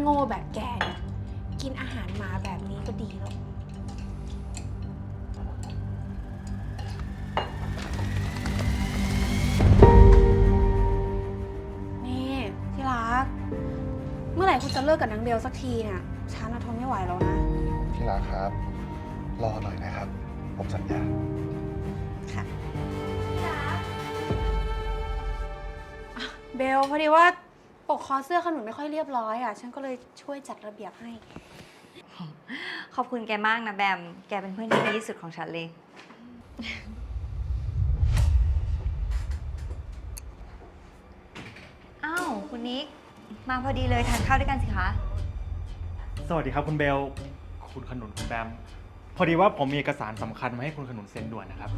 โง่แบบแกเนี่ยกินอาหารหมาแบบนี้ก็ดีแล้ว นี่ที่รัก เมื่อไหร่คุณจะเลิกกับนางเบลสักทีเนี่ยฉันน่ะทนไม่ไหวแล้วนะที่รักครับ รอหน่อยนะครับ ผมสัญญา ค่ะ เบลพอดีว่าป กคอเสื้อขนุนไม่ค่อยเรียบร้อยอะ ฉันก็เลยช่วยจัดระเบียบให้ ขอบคุณแกมากนะแบม แกเป็นเพื่อนที่ดีที่สุดของฉันเลย อ้าว คุณนิก มาพอดีเลยทานข้าวด้วยกันสิคะ สวัสดีครับคุณเบล คุณขนุนคุณแบม พอดีว่าผมมีเอกสารสำคัญมาให้คุณขนุนเซ็นด่วนนะครับ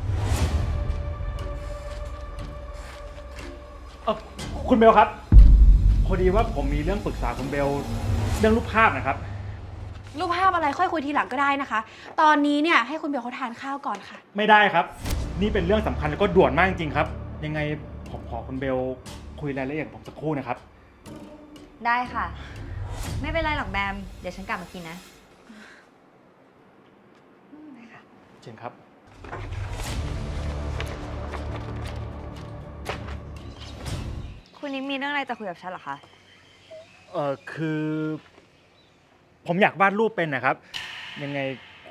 เออคุณเบลครับ พอดีว่าผมมีเรื่องปรึกษาคุณเบลเรื่องรูปภาพนะครับ รูปภาพอะไรค่อยคุยทีหลังก็ได้นะคะ ตอนนี้เนี่ยให้คุณเบลเขาทานข้าวก่อนค่ะ ไม่ได้ครับ นี่เป็นเรื่องสำคัญแล้วก็ด่วนมากจริงๆครับ ยังไงผมขอคุณเบลคุยรายละเอียดกับผมสักครู่นะครับ ได้ค่ะ ไม่เป็นไรหรอกแบม เดี๋ยวฉันกลับมากินนะอืมได้ค่ะเชิญครับ คุณนิกมีเรื่องอะไรจะคุยกับฉันเหรอคะ เออคือ ผมอยากวาดรูปเป็นนะครับ ยังไง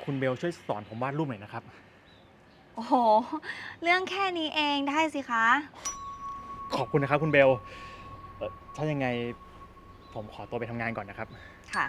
คุณเบลช่วยสอนผมวาดรูปหน่อยนะครับ โอ้โห เรื่องแค่นี้เองได้สิคะ ขอบคุณนะครับ คุณเบลเอ่อถ้ายังไงผมขอตัวไปทำงานก่อนนะครับ ค่ะ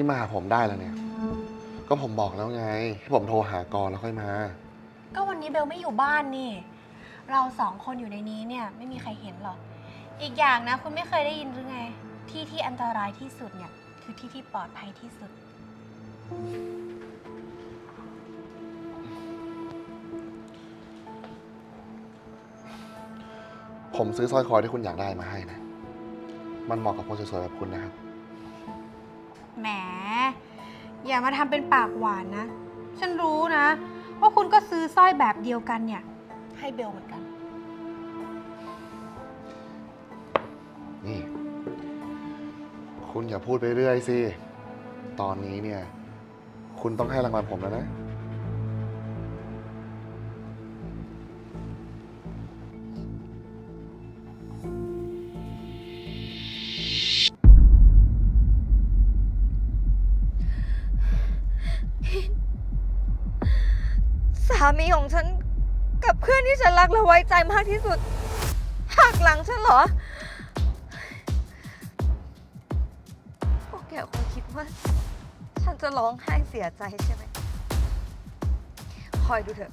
นนี้มาหาผมได้แล้วเนี่ย ก็ผมบอกแล้วไง ให้ผมโทรหาก่อนแล้วค่อยมา ก็วันนี้เบลไม่อยู่บ้านนี่ เราสองคนอยู่ในนี้เนี่ยไม่มีใครเห็นหรอก อีกอย่างนะ คุณไม่เคยได้ยินหรือไง ที่ที่อันตรายที่สุดเนี่ยคือที่ที่ปลอดภัยที่สุด ผมซื้อสร้อยคอที่คุณอยากได้มาให้นะ มันเหมาะกับคนสวยๆแบบคุณนะครับ อย่ามาทำเป็นปากหวานนะ ฉันรู้นะ ว่าคุณก็ซื้อสร้อยแบบเดียวกันเนี่ย ให้เบลเหมือนกัน นี่ คุณอย่าพูดไปเรื่อยสิ ตอนนี้เนี่ย คุณต้องให้รางวัลผมแล้วนะ มีของฉันกับเพื่อนที่ฉันรักและไว้ใจมากที่สุดหักหลังฉันเหรอ พวกแกคงคิดว่า ฉันจะร้องไห้เสียใจใช่ไหม คอยดูเถอะ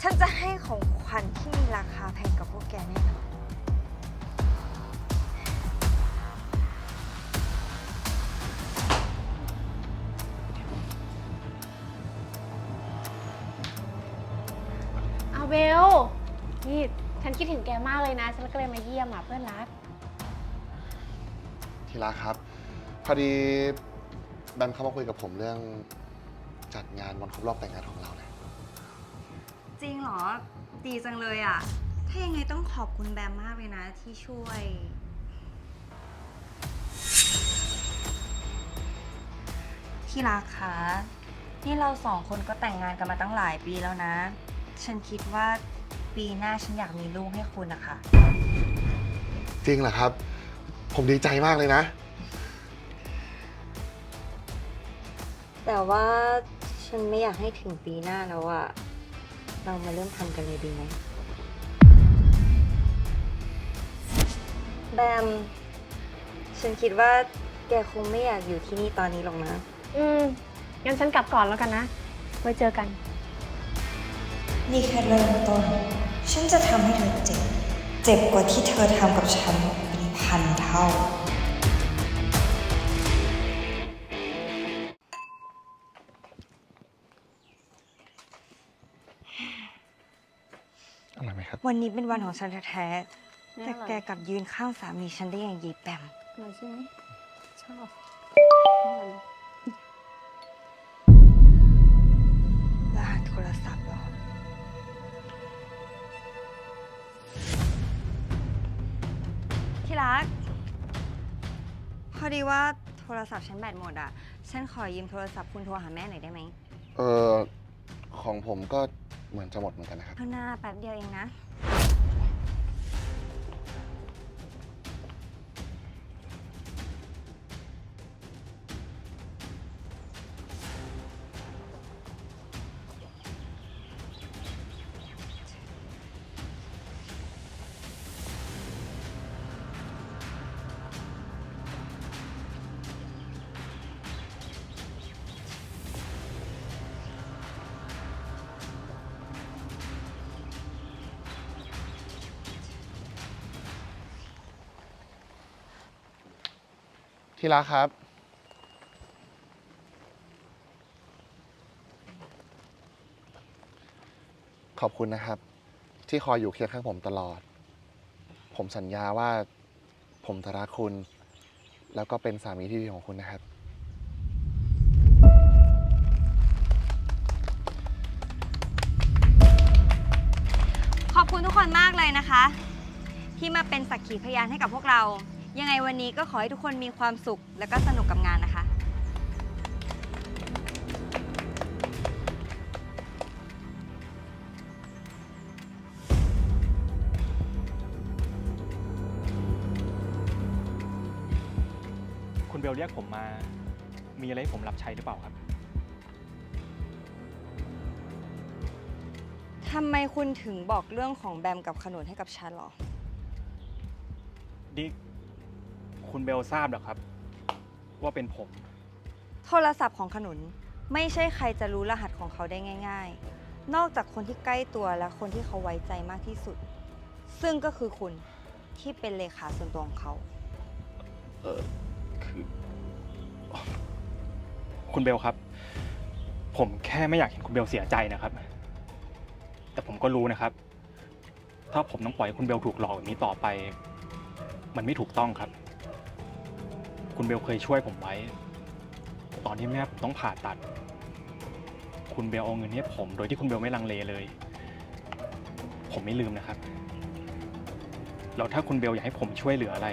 ฉันจะให้ของขวัญที่มีราคาแพงกับพวกแกแน่นอน เอาเบล นี่ ฉันคิดถึงแกมากเลยนะ ฉันก็เลยมาเยี่ยมอะเพื่อนรัก ที่รักครับ พอดีแบมเข้ามาคุยกับผมเรื่องจัดงานวันครบรอบแต่งงานของเราเนี่ยจริงเหรอ ดีจังเลยอะ ถ้ายังไงต้องขอบคุณแบมมากเลยนะที่ช่วย ที่รักคะนี่เราสองคนก็แต่งงานกันมาตั้งหลายปีแล้วนะ ฉันคิดว่าปีหน้าฉันอยากมีลูกให้คุณนะคะ จริงเหรอครับ ผมดีใจมากเลยนะ แต่ว่าฉันไม่อยากให้ถึงปีหน้าแล้วอะเรามาเริ่มทำกันเลยดีไหมแบม ฉันคิดว่าแกคงไม่อยากอยู่ที่นี่ตอนนี้หรอกนะ อืม งั้นฉันกลับก่อนแล้วกันนะ ไว้เจอกัน นี่แค่เริ่มต้น ฉันจะทำให้เธอเจ็บ เจ็บกว่าที่เธอทำกับฉันเป็นพันเท่าอร่อยไหมครับ วันนี้เป็นวันของฉันแท้ๆแต่แกกลับยืนข้างสามีฉันได้อย่างยีแปมอร่อยใช่ไหมชอบ ที่รัก พอดีว่าโทรศัพท์ฉันแบตหมดอะ ฉันขอยืมโทรศัพท์คุณโทรหาแม่หน่อยได้ไหมเออของผมก็เหมือนจะหมดเหมือนกันนะครับข้างหน้าแป๊บเดียวเองนะ ที่รักครับ ขอบคุณนะครับ ที่คอยอยู่เคียงข้างผมตลอด ผมสัญญาว่าผมจะรักคุณ แล้วก็เป็นสามีที่ดีของคุณนะครับ ขอบคุณทุกคนมากเลยนะคะ ที่มาเป็นสักขีพยานให้กับพวกเรา ยังไงวันนี้ก็ขอให้ทุกคนมีความสุข และก็สนุกกับงานนะคะ คุณเบลเรียกผมมา มีอะไรให้ผมรับใช้หรือเปล่าครับ ทำไมคุณถึงบอกเรื่องของแบมกับขนุนให้กับฉันเหรอ ดิ คุณเบลทราบเหรอครับ ว่าเป็นผม โทรศัพท์ของขนุนไม่ใช่ใครจะรู้รหัสของเขาได้ง่าย ๆ นอกจากคนที่ใกล้ตัวและคนที่เขาไว้ใจมากที่สุด ซึ่งก็คือคุณที่เป็นเลขาส่วนตัวของเขา เออคือ คุณเบลครับ ผมแค่ไม่อยากเห็นคุณเบลเสียใจนะครับ แต่ผมก็รู้นะครับ ถ้าผมต้องปล่อยให้คุณเบลถูกหลอกแบบนี้ต่อไป มันไม่ถูกต้องครับ คุณเบลเคยช่วยผมไว้ ตอนที่แม่ผมต้องผ่าตัด คุณเบลเอาเงินให้ผม โดยที่คุณเบลไม่ลังเลเลย ผมไม่ลืมนะครับ แล้วถ้าคุณเบลอยากให้ผมช่วยเหลืออะไร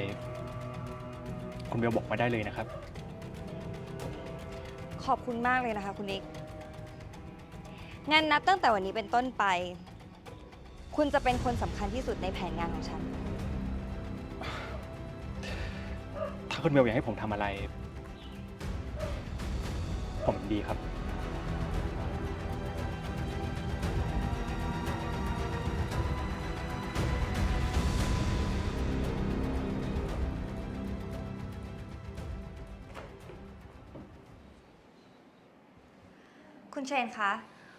คุณเบลบอกมาได้เลยนะครับ ขอบคุณมากเลยนะคะคุณนิกงั้นนับตั้งแต่วันนี้เป็นต้นไป คุณจะเป็นคนสำคัญที่สุดในแผนงานของฉัน คุณเบลอยากให้ผมทำอะไร ผมยินดีครับ คุณเชนคะ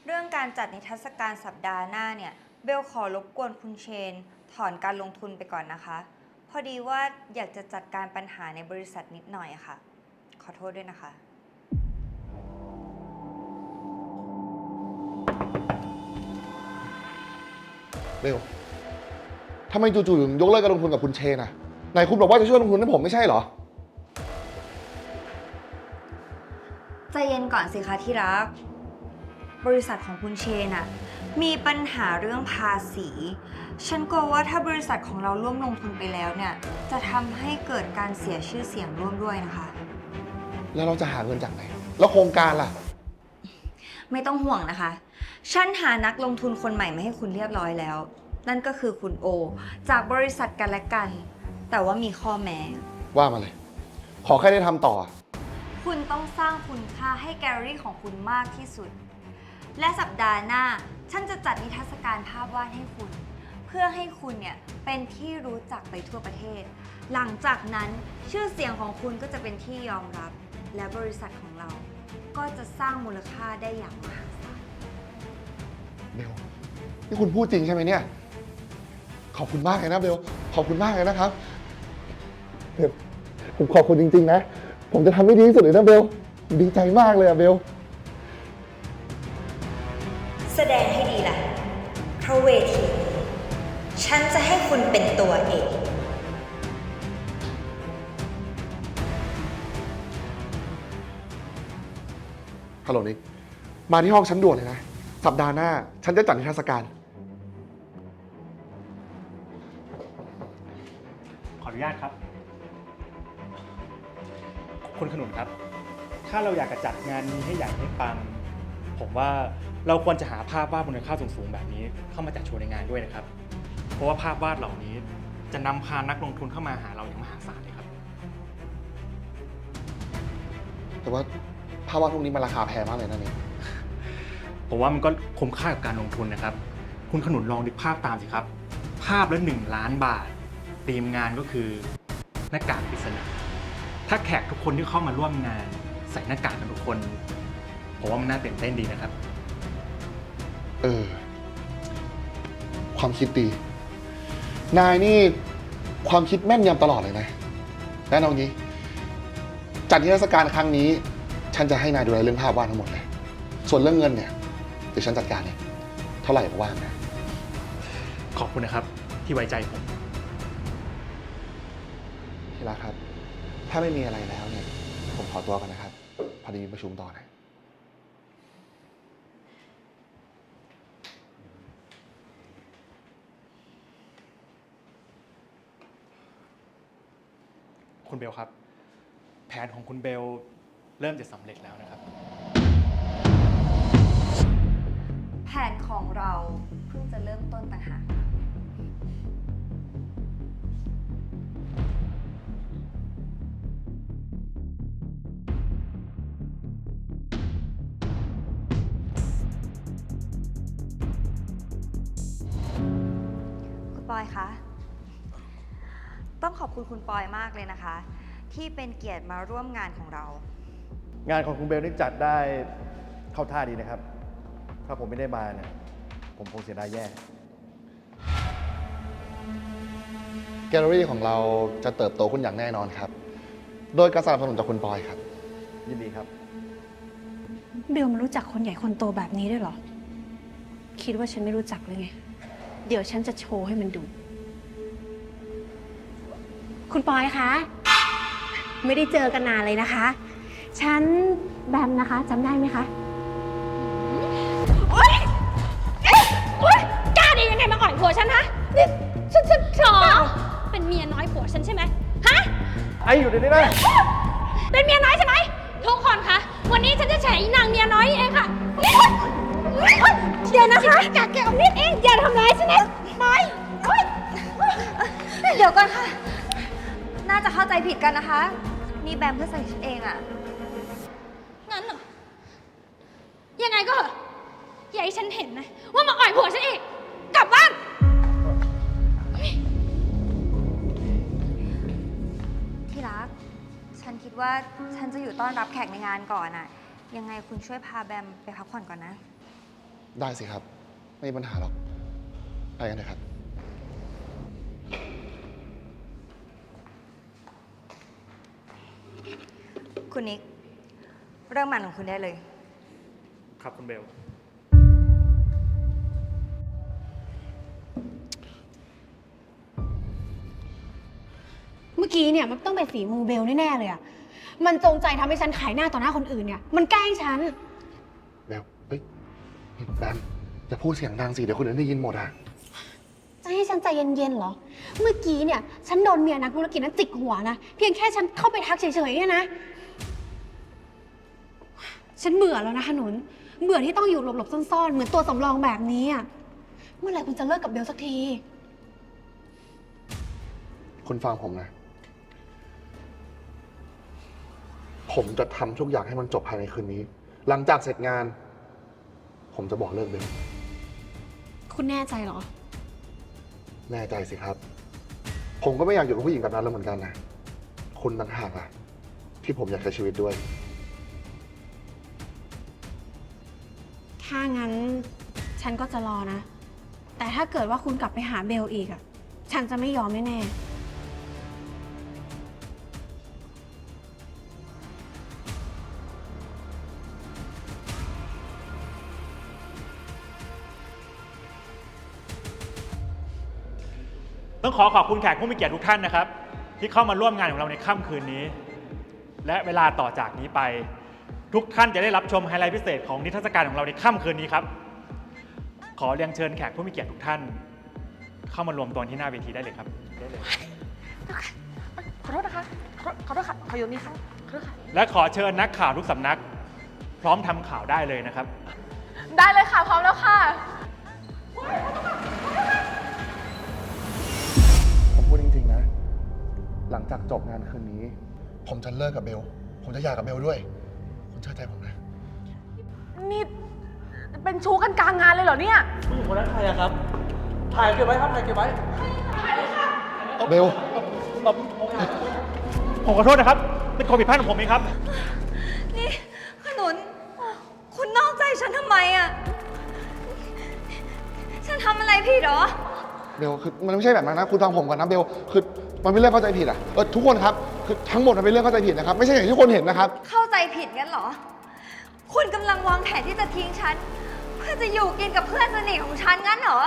เรื่องการจัดนิทรรศการสัปดาห์หน้าเนี่ย เบลขอรบกวนคุณเชน ถอนการลงทุนไปก่อนนะคะ พอดีว่าอยากจะจัดการปัญหาในบริษัทนิดหน่อยอะค่ะ ขอโทษด้วยนะคะเบลทำไมจู่ๆถึงยกเลิกการลงทุนกับคุณเชนอะไหนคุณบอกว่าจะช่วยลงทุนให้ผมไม่ใช่เหรอ ใจเย็นก่อนสิคะที่รัก บริษัทของคุณเชนอะ มีปัญหาเรื่องภาษี ฉันกลัวว่าถ้าบริษัทของเราร่วมลงทุนไปแล้วเนี่ย จะทำให้เกิดการเสียชื่อเสียงร่วมด้วยนะคะ แล้วเราจะหาเงินจากไหน แล้วโครงการล่ะ ไม่ต้องห่วงนะคะ ฉันหานักลงทุนคนใหม่มาให้คุณเรียบร้อยแล้ว นั่นก็คือคุณโอ จากบริษัทกันและกัน แต่ว่ามีข้อแม้ ว่ามาเลย ขอแค่ได้ทำต่อ คุณต้องสร้างคุณค่าให้แกลเลอรี่ของคุณมากที่สุด และสัปดาห์หน้า ฉันจะจัดนิทรรศการภาพวาดให้คุณ เพื่อให้คุณเนี่ยเป็นที่รู้จักไปทั่วประเทศ หลังจากนั้นชื่อเสียงของคุณก็จะเป็นที่ยอมรับ และบริษัทของเรา ก็จะสร้างมูลค่าได้อย่างมหาศาลเบลนี่คุณพูดจริงใช่ไหมเนี่ย ขอบคุณมากเลยนะเบลขอบคุณมากเลยนะครับเบลผมขอบคุณจริง ๆ นะ ผมจะทำให้ดีที่สุดเลยนะเบลผมดีใจมากเลยอะเบล มาที่ห้องฉันด่วนเลยนะ สัปดาห์หน้า ฉันจะจัดนิทรรศการ ขออนุญาตครับ คุณขนุนครับ ถ้าเราอยากจะจัดงานนี้ให้ใหญ่ให้ปัง ผมว่าเราควรจะหาภาพวาดมูลค่าสูงๆแบบนี้ เข้ามาจัดโชว์ในงานด้วยนะครับ เพราะว่าภาพวาดเหล่านี้จะนำพานักลงทุนเข้ามาหาเราอย่างมหาศาลเลยครับ แต่ว่าภาพวาดพวกนี้มันราคาแพงมากเลยนะนิก ผมว่ามันก็คุ้มค่ากับการลงทุนนะครับ คุณขนุนลองนึกภาพตามสิครับ ภาพละหนึ่งล้านบาทธีมงานก็คือหน้ากากปริศนาถ้าแขกทุกคนที่เข้ามาร่วมงาน ใส่หน้ากากกันทุกคนผมว่ามันน่าตื่นเต้นดีนะครับ เออ ความคิดดี นายนี่ความคิดแม่นยำตลอดเลยนะแน่นอนงี้ จัดนิทรรศการครั้งนี้ ฉันจะให้นายดูแลเรื่องภาพวาดทั้งหมดเลย ส่วนเรื่องเงินเนี่ย เดี๋ยวฉันจัดการเองเท่าไหร่ก็ว่างนะ ขอบคุณนะครับ ที่ไว้ใจผม ที่รักครับ ถ้าไม่มีอะไรแล้วเนี่ย ผมขอตัวกันนะครับ พอดีมีประชุมต่อนะ คุณเบลครับ แผนของคุณเบลเริ่มจะสำเร็จแล้วนะครับ ผนของเราเพิ่งจะเริ่มต้นต่างหาก คุณปอยคะ ต้องขอบคุณคุณปอยมากเลยนะคะ ที่เป็นเกียรติมาร่วมงานของเรา งานของคุณเบลนี่จัดได้เข้าท่าดีนะครับาผมไม่ได้มาเนี่ยผมคงเสียดายแย่ แกลเลอรี่ของเราจะเติบโตขึ้นอย่างแน่นอนครับ โดยการสนับสนุนจากคุณปอยครับ ยินดีครับ เบลมันรู้จักคนใหญ่คนโตแบบนี้ด้วยเหรอ คิดว่าฉันไม่รู้จักเลยไง เดี๋ยวฉันจะโชว์ให้มันดู คุณปอยคะ ไม่ได้เจอกันนานเลยนะคะ ฉันแบมนะคะจำได้ไหมคะ ผัวฉันฮะนี่ฉันฉันหรอเป็นเมียน้อยผัวฉันใช่ไหมฮะ ไอ้อยู่ในนี้นะ เป็นเมียน้อยใช่ไหมทุกคนคะ วันนี้ฉันจะแฉอีนางเมียน้อยนี่เองค่ะนี่เดี๋ยวนะคะกะแกเอามีดเองอย่าทำร้ายฉันนะไม่โอ๊ยเดี๋ยวก่อนค่ะ น่าจะเข้าใจผิดกันนะคะ นี่แบมเพื่อใส่ชุดเองอะงั้นเหรอ ยังไงก็เหอะอย่าให้ฉันเห็นนะ ว่ามาอ่อยผัวฉันอีก กลับบ้าน นคิดว่าฉันจะอยู่ต้อนรับแขกในงานก่อนอะยังไงคุณช่วยพาแบมไปพักผ่อนก่อนนะ ได้สิครับ ไม่มีปัญหาหรอก ไปกันเถอะครับ คุณนิก เริ่มมันของคุณได้เลย ครับคุณเบล มื่อกี้เนี่ยมันต้องเป็นฝีมือเบลแน่ๆเลยอะมันจงใจทำให้ฉันขายหน้าต่อหน้าคนอื่นเนี่ย มันแกล้งฉันเบลเฮ้ยนี่แบมอย่าพูดเสียงดังสิ เดี๋ยวคนอื่นได้ยินหมดอะ จะให้ฉันใจเย็นๆเหรอ เมื่อกี้เนี่ย ฉันโดนเมียนักธุรกิจนั้นจิกหัวนะ เพียงแค่ฉันเข้าไปทักเฉยๆเนี่ยนะ ฉันเบื่อแล้วนะขนุน เบื่อที่ต้องอยู่หลบๆซ่อนๆ เหมือนตัวสำรองแบบนี้อะเมื่อไหร่คุณจะเลิกกับเบลสักที คุณฟังผมนะ ผมจะทำทุกอย่างให้มันจบภายในคืนนี้ หลังจากเสร็จงาน ผมจะบอกเลิกเบลคุณแน่ใจเหรอ แน่ใจสิครับ ผมก็ไม่อยากอยู่กับผู้หญิงแบบนั้นแล้วเหมือนกันนะ คุณต่างหากอะที่ผมอยากใช้ชีวิตด้วย ถ้างั้นฉันก็จะรอนะ แต่ถ้าเกิดว่าคุณกลับไปหาเบลอีกอะฉันจะไม่ยอมแน่ๆ ต้องขอขอบคุณแขกผู้มีเกียรติทุกท่านนะครับ ที่เข้ามาร่วมงานของเราในค่ำคืนนี้ และเวลาต่อจากนี้ไป ทุกท่านจะได้รับชมไฮไลท์พิเศษของนิทรรศการของเราในค่ำคืนนี้ครับ ขอเรียนเชิญแขกผู้มีเกียรติทุกท่าน เข้ามารวมตัวที่หน้าเวทีได้เลยครับได้เลยขอโทษนะคะ ขอขอโทษค่ะ ขออยู่นี่ค่ะขอโทษค่ะ และขอเชิญนักข่าวทุกสำนัก พร้อมทำข่าวได้เลยนะครับ ได้เลยค่ะ พร้อมแล้วค่ะ หลังจากจบงานคืนนี้ ผมจะเลิกกับเบล ผมจะหย่ากับเบลด้วย คุณเชื่อใจผมนะ นี่เป็นชู้กันกลางงานเลยเหรอเนี่ย ผู้หญิงคนนั้นใครอะครับ ถ่ายเก็บไว้ครับ ถ่ายเก็บไว้เบล ผมขอโทษนะครับ เป็นความผิดพลาดของผมเองครับ นี่ขนุน คุณนอกใจฉันทำไมอะฉันทำอะไรผิดเหรอ เบล คือมันไม่ใช่แบบนั้นนะ คุณฟังผมก่อนนะเบล คือ มันเป็นเรื่องเข้าใจผิดอะเออทุกคนครับคือทั้งหมดมันเป็นเรื่องเข้าใจผิดนะครับไม่ใช่อย่างที่ทุกคนเห็นนะครับ เข้าใจผิดงั้นเหรอ คุณกำลังวางแผนที่จะทิ้งฉัน เพื่อจะอยู่กินกับเพื่อนสนิทของฉันงั้นเหรอ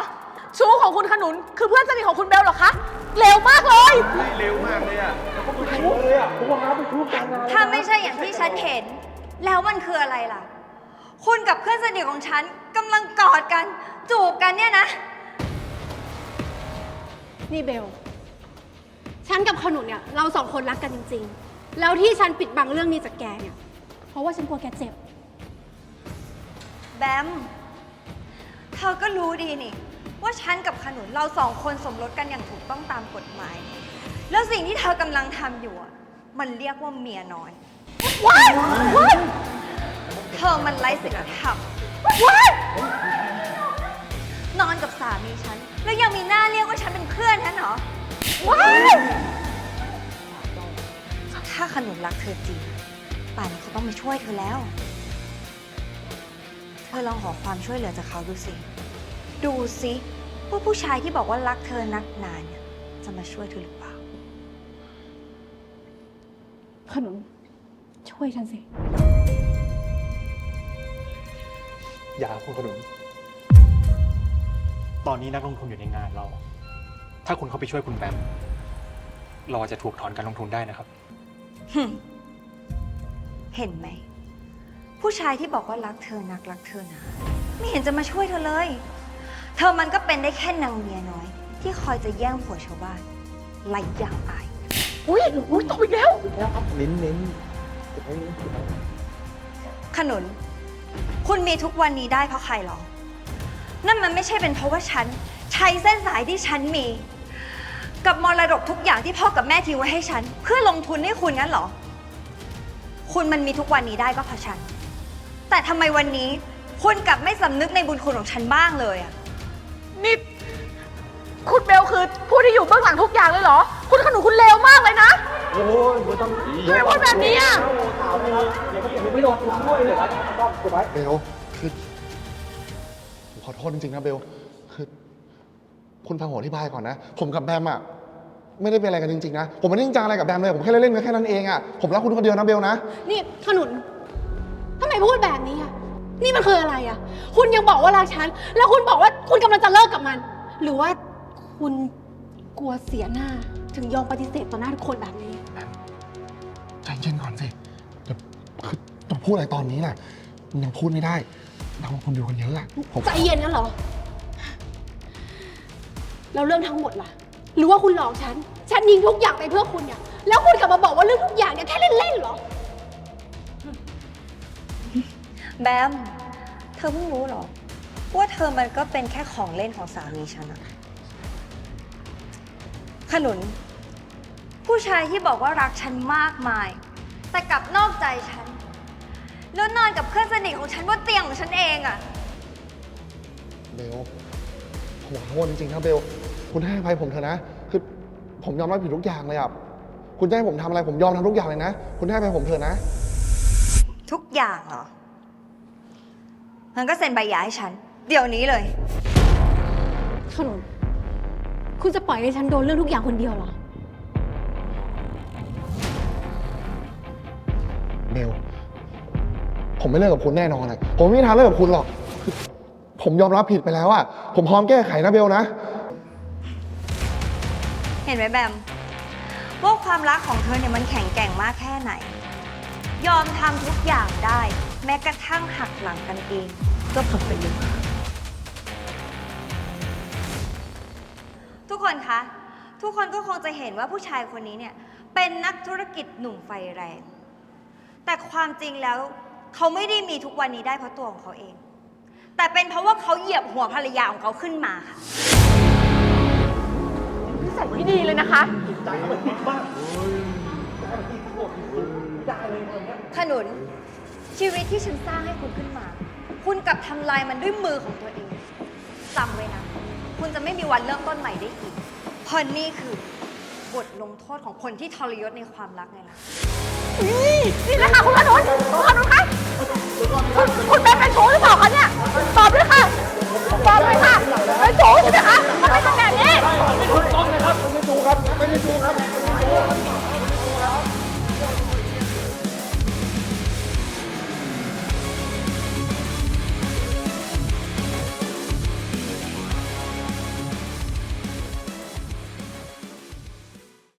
ชู้ของคุณขนุนคือเพื่อนสนิทของคุณเบลเหรอคะเร็วมากเลยถ้าไม่ใช่อย่างที่ฉันเห็น แล้วมันคืออะไรล่ะ คุณกับเพื่อนสนิทของฉันกำลังกอดกัน จูบกันเนี่ยนะ นี่เบลฉัน กับขนุนเนี่ยเราสองคนรักกันจริง ๆ แล้วที่ฉันปิดบังเรื่องนี้จากแกเนี่ย เพราะว่าฉันกลัวแกเจ็บ แบม เธอก็รู้ดีนี่ ว่าฉันกับขนุนเราสองคนสมรสกันอย่างถูกต้องตามกฎหมาย แล้วสิ่งที่เธอกำลังทำอยู่อะมันเรียกว่าเมียน้อย ว้ายว้ายเธอมันไร้ศีลธรรมว้ายนอนกับสามีฉัน แล้วยังมีหน้าเรียกว่าฉันเป็นเพื่อนฉันเหรอ ว้ายถ้าขนุนรักเธอจริง ป่านนี้เขาต้องมาช่วยเธอแล้ว เธอลองขอความช่วยเหลือจากเขาดูสิ ดูสิว่าผู้ชายที่บอกว่ารักเธอนักหนาเนี่ยจะมาช่วยเธอหรือเปล่า ขนุนช่วยฉันสิ อย่าคุณขนุน ตอนนี้นักลงทุนอยู่ในงานเรา ถ้าคุณเข้าไปช่วยคุณแบมเราอาจจะถูกถอนการลงทุนได้นะครับหึเห็นไหม ผู้ชายที่บอกว่ารักเธอนักรักเธอหนะไม่เห็นจะมาช่วยเธอเลย เธอมันก็เป็นได้แค่นางเมียน้อย ที่คอยจะแย่งผัวชาวบ้านไล่อย่างอาย อุ้ยอุ้ยตกอีกแล้วเน้นเน้นขนุน คุณมีทุกวันนี้ได้เพราะใครหรอ นั่นมันไม่ใช่เป็นเพราะว่าฉัน ใช้เส้นสายที่ฉันมี กับมรดกทุกอย่างที่พ่อกับแม่ทิ้งไว้ให้ฉัน เพื่อลงทุนให้คุณงั้นเหรอ คุณมันมีทุกวันนี้ได้ก็เพราะฉัน แต่ทำไมวันนี้ คุณกลับไม่สำนึกในบุญคุณของฉันบ้างเลยอะนี่ คุณเบลคือผู้ที่อยู่เบื้องหลังทุกอย่างเลยเหรอ คุณขนุนคุณเลวมากเลยนะโอ้ยไม่ต้องทำไมพูดแบบนี้อะไม่โดนคุณด้วยเลยครับต้องเก็บไว้เบลคือผมขอโทษจริงๆนะเบลคือคุณฟังผมอธิบายก่อนนะ ผมกับแบมอะ ไม่ได้เป็นอะไรกันจริงๆนะ ผมไม่ได้จริงจังอะไรกับแบมเลย ผมแค่เล่นๆกันแค่นั้นเองอะผมรักคุณคนเดียวนะเบลนะ นี่ขนุนทำไมพูดแบบนี้อะนี่มันคืออะไรอะคุณยังบอกว่ารักฉัน แล้วคุณบอกว่าคุณกำลังจะเลิกกับมัน หรือว่าคุณกลัวเสียหน้า ถึงยอมปฏิเสธต่อหน้าทุกคนแบบนี้ ใจเย็นก่อนสิเดี๋ยวคือต้องพูดอะไรตอนนี้น่ะมันยังพูดไม่ได้เราคนดูกันเยอะอะผมใจเย็นนะเหรอ แล้วเรื่องทั้งหมดล่ะ หรือว่าคุณหลอกฉัน ฉันยิงทุกอย่างไปเพื่อคุณเนี่ย แล้วคุณกลับมาบอกว่าเรื่องทุกอย่างเนี่ยแค่เล่นๆเหรอ แบม เธอเพิ่งรู้เหรอ ว่าเธอมันก็เป็นแค่ของเล่นของสามีฉันอะขนุน ผู้ชายที่บอกว่ารักฉันมากมาย แต่กลับนอกใจฉัน แล้วนอนกับเพื่อนสนิทของฉันบนเตียงของฉันเองอะเบลผมขอโทษจริงๆนะเบล คุณให้อภัยผมเถอะนะ คือผมยอมรับผิดทุกอย่างเลยอะคุณจะให้ผมทำอะไรผมยอมทำทุกอย่างเลยนะ คุณให้อภัยผมเถอะนะ ทุกอย่างเหรอ มันก็เซ็นใบหย่าให้ฉัน เดี๋ยวนี้เลย ขนุนคุณจะปล่อยให้ฉันโดนเรื่องทุกอย่างคนเดียวเหรอ เบล ผมไม่เลิกกับคุณแน่นอนอะผมไม่มีทางเลิกกับคุณหรอกผมยอมรับผิดไปแล้วอะผมพร้อมแก้ไขนะเบลนะ เห็นไหมแบมว่าความรักของเธอเนี่ยมันแข็งแกร่งมากแค่ไหน ยอมทำทุกอย่างได้ แม้กระทั่งหักหลังกันเองก็ผลประโยชน์ทุกคนคะ ทุกคนก็คงจะเห็นว่าผู้ชายคนนี้เนี่ย เป็นนักธุรกิจหนุ่มไฟแรง แต่ความจริงแล้วเขาไม่ได้มีทุกวันนี้ได้เพราะตัวของเขาเอง แต่เป็นเพราะว่าเขาเหยียบหัวภรรยาของเขาขึ้นมาค่ะ ส่ไม่ดีเลยนะคะขนุน ชีวิตที่ฉันสร้างให้คุณขึ้นมา คุณกลับทำลายมันด้วยมือของตัวเองจำไว้นะ คุณจะไม่มีวันเริ่มต้นใหม่ได้อีกเพราะนี่คือบทลงโทษของคนที่ทรยศในความรักไงล่ะนี่แหละค่ะคุณขนุนคุณขนุนคะคุณคุณเป็นเป็นชู้หรือเปล่าคะเนี่ยตอน ดูครับ